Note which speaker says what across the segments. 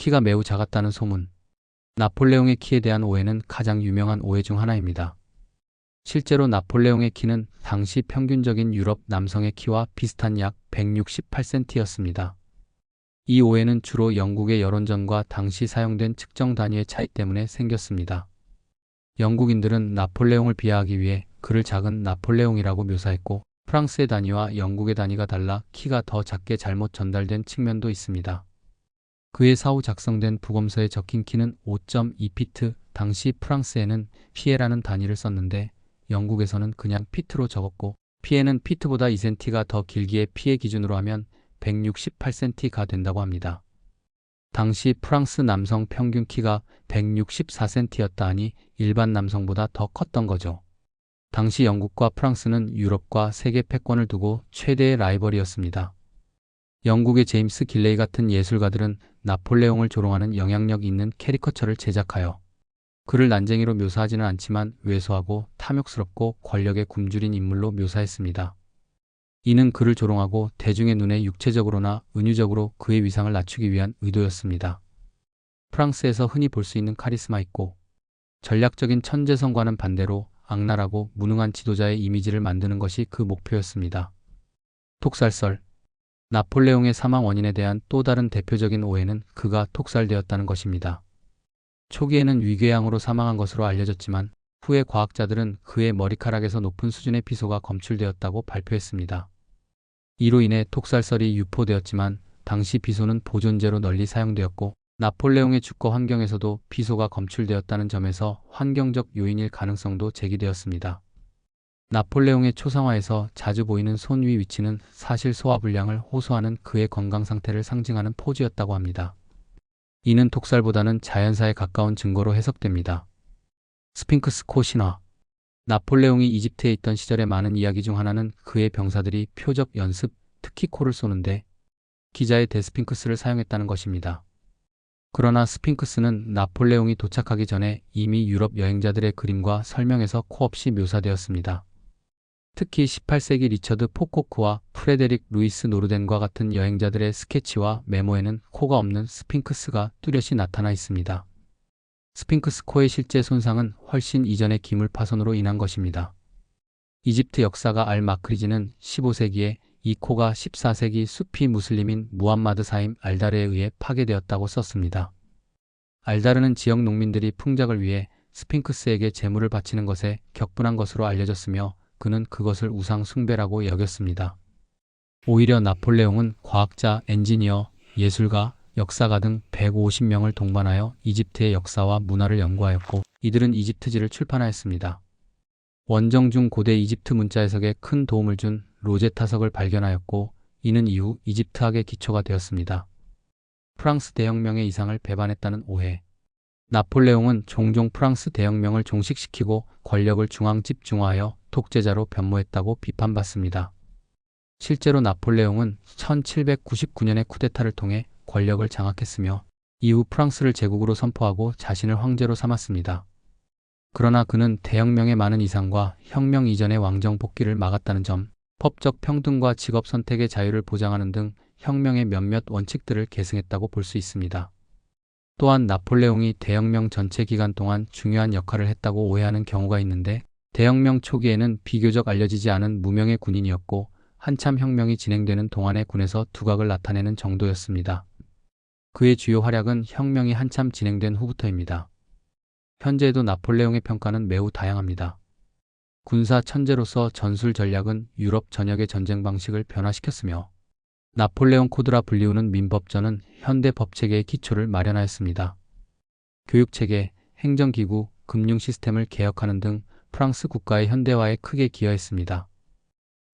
Speaker 1: 키가 매우 작았다는 소문. 나폴레옹의 키에 대한 오해는 가장 유명한 오해 중 하나입니다. 실제로 나폴레옹의 키는 당시 평균적인 유럽 남성의 키와 비슷한 약 168cm였습니다. 이 오해는 주로 영국의 여론전과 당시 사용된 측정 단위의 차이 때문에 생겼습니다. 영국인들은 나폴레옹을 비하하기 위해 그를 작은 나폴레옹이라고 묘사했고 프랑스의 단위와 영국의 단위가 달라 키가 더 작게 잘못 전달된 측면도 있습니다. 그의 사후 작성된 부검서에 적힌 키는 5.2피트, 당시 프랑스에는 피에라는 단위를 썼는데 영국에서는 그냥 피트로 적었고 피에는 피트보다 2cm가 더 길기에 피의 기준으로 하면 168cm가 된다고 합니다. 당시 프랑스 남성 평균 키가 164cm였다 하니 일반 남성보다 더 컸던 거죠. 당시 영국과 프랑스는 유럽과 세계 패권을 두고 최대의 라이벌이었습니다. 영국의 제임스 길레이 같은 예술가들은 나폴레옹을 조롱하는 영향력 있는 캐리커처를 제작하여 그를 난쟁이로 묘사하지는 않지만 왜소하고 탐욕스럽고 권력에 굶주린 인물로 묘사했습니다. 이는 그를 조롱하고 대중의 눈에 육체적으로나 은유적으로 그의 위상을 낮추기 위한 의도였습니다. 프랑스에서 흔히 볼 수 있는 카리스마 있고 전략적인 천재성과는 반대로 악랄하고 무능한 지도자의 이미지를 만드는 것이 그 목표였습니다. 톡살설 나폴레옹의 사망 원인에 대한 또 다른 대표적인 오해는 그가 톡살되었다는 것입니다. 초기에는 위궤양으로 사망한 것으로 알려졌지만 후에 과학자들은 그의 머리카락에서 높은 수준의 피소가 검출되었다고 발표했습니다. 이로 인해 톡살설이 유포되었지만 당시 비소는 보존제로 널리 사용되었고 나폴레옹의 주거 환경에서도 비소가 검출되었다는 점에서 환경적 요인일 가능성도 제기되었습니다. 나폴레옹의 초상화에서 자주 보이는 손 위 위치는 사실 소화불량을 호소하는 그의 건강 상태를 상징하는 포즈였다고 합니다. 이는 톡살보다는 자연사에 가까운 증거로 해석됩니다. 스핑크스 코 신화 나폴레옹이 이집트에 있던 시절의 많은 이야기 중 하나는 그의 병사들이 표적 연습, 특히 코를 쏘는데 기자의 데스핑크스를 사용했다는 것입니다. 그러나 스핑크스는 나폴레옹이 도착하기 전에 이미 유럽 여행자들의 그림과 설명에서 코 없이 묘사되었습니다. 특히 18세기 리처드 포코크와 프레데릭 루이스 노르덴과 같은 여행자들의 스케치와 메모에는 코가 없는 스핑크스가 뚜렷이 나타나 있습니다. 스핑크스 코의 실제 손상은 훨씬 이전의 기물 파손으로 인한 것입니다. 이집트 역사가 알 마크리지는 15세기에 이 코가 14세기 수피 무슬림인 무함마드 사임 알다르에 의해 파괴되었다고 썼습니다. 알다르는 지역 농민들이 풍작을 위해 스핑크스에게 재물을 바치는 것에 격분한 것으로 알려졌으며 그는 그것을 우상 숭배라고 여겼습니다. 오히려 나폴레옹은 과학자, 엔지니어, 예술가, 역사가 등 150명을 동반하여 이집트의 역사와 문화를 연구하였고 이들은 이집트지를 출판하였습니다. 원정 중 고대 이집트 문자 해석에 큰 도움을 준 로제타석을 발견하였고 이는 이후 이집트학의 기초가 되었습니다. 프랑스 대혁명의 이상을 배반했다는 오해. 나폴레옹은 종종 프랑스 대혁명을 종식시키고 권력을 중앙 집중화하여 독재자로 변모했다고 비판받습니다. 실제로 나폴레옹은 1799년의 쿠데타를 통해 권력을 장악했으며 이후 프랑스를 제국으로 선포하고 자신을 황제로 삼았습니다. 그러나 그는 대혁명의 많은 이상과 혁명 이전의 왕정 복귀를 막았다는 점, 법적 평등과 직업 선택의 자유를 보장하는 등 혁명의 몇몇 원칙들을 계승했다고 볼 수 있습니다. 또한 나폴레옹이 대혁명 전체 기간 동안 중요한 역할을 했다고 오해하는 경우가 있는데 대혁명 초기에는 비교적 알려지지 않은 무명의 군인이었고 한참 혁명이 진행되는 동안의 군에서 두각을 나타내는 정도였습니다. 그의 주요 활약은 혁명이 한참 진행된 후부터입니다. 현재에도 나폴레옹의 평가는 매우 다양합니다. 군사 천재로서 전술 전략은 유럽 전역의 전쟁 방식을 변화시켰으며 나폴레옹 코드라 불리우는 민법전은 현대 법체계의 기초를 마련하였습니다. 교육체계, 행정기구, 금융 시스템을 개혁하는 등 프랑스 국가의 현대화에 크게 기여했습니다.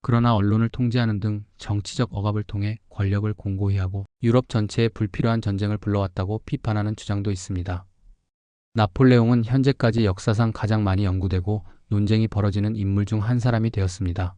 Speaker 1: 그러나 언론을 통제하는 등 정치적 억압을 통해 권력을 공고히 하고 유럽 전체에 불필요한 전쟁을 불러왔다고 비판하는 주장도 있습니다. 나폴레옹은 현재까지 역사상 가장 많이 연구되고 논쟁이 벌어지는 인물 중 한 사람이 되었습니다.